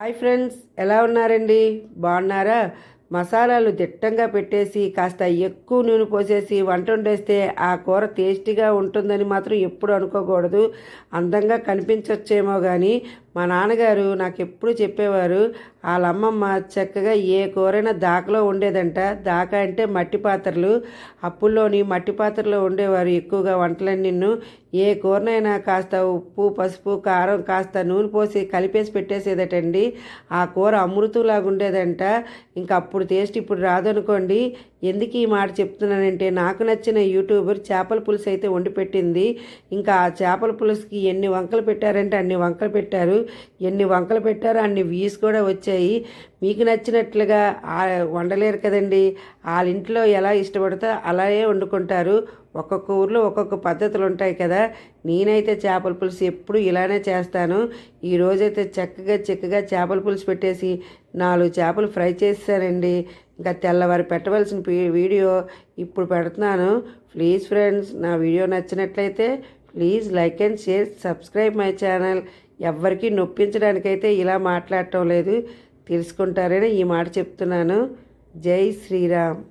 Hi friends ఎలా ఉన్నారండి? బాగున్నారా? మసాలాలు దిట్టంగా పెట్టేసి కాస్త ఎక్కువ నూనె పోసేసి వంట వండేస్తే ఆ కూర టేస్టీగా ఉంటుందని మాత్రం ఎప్పుడు అనుకోకూడదు. అందంగా కనిపించవచ్చేమో కానీ మా నాన్నగారు నాకు ఎప్పుడు చెప్పేవారు వాళ్ళ అమ్మమ్మ చక్కగా ఏ కూరైనా దాకలో ఉండేదంట దాక అంటే మట్టి పాత్రలు. అప్పుల్లోని మట్టి పాత్రలో ఉండేవారు ఎక్కువగా వంటలని నిన్ను. ఏ కూరనైనా కాస్త ఉప్పు పసుపు కారం కాస్త నూనె పోసి కలిపేసి పెట్టేసేదటండి. ఆ కూర అమృతంలాగా ఉండేదంట ఇంకా అప్పుడు టేస్ట్ ఇప్పుడు రాదనుకోండి. ఎందుకు ఈ మాట చెప్తున్నానంటే నాకు నచ్చిన యూట్యూబర్ చేపల పులుసు అయితే వండి పెట్టింది. ఇంకా ఆ చేపల పులుసుకి ఎన్ని వంకలు పెట్టారంటే అన్ని వంకలు పెట్టారు. ఎన్ని వంకలు పెట్టారో అన్ని వ్యూస్ కూడా వచ్చాయి. మీకు నచ్చినట్లుగా వండలేరు కదండి. వాళ్ళ ఇంట్లో ఎలా ఇష్టపడితే అలాగే వండుకుంటారు. ఒక్కొక్క ఊర్లో ఒక్కొక్క పద్ధతులు ఉంటాయి కదా. నేనైతే చేపల పులుసు ఎప్పుడు ఇలానే చేస్తాను. ఈ రోజైతే చక్కగా చక్కగా చేపల పులుసు పెట్టేసి నాలుగు చేపలు ఫ్రై చేస్తానండి. ఇంకా తెల్లవారి పెట్టవలసిన వీడియో ఇప్పుడు పెడుతున్నాను. ప్లీజ్ ఫ్రెండ్స్ నా వీడియో నచ్చినట్లయితే please like and share subscribe my channel ఎవ్వరికీ నొప్పించడానికైతే ఇలా మాట్లాడటం లేదు. తెలుసుకుంటారని ఈ మాట చెప్తున్నాను. జై శ్రీరామ్.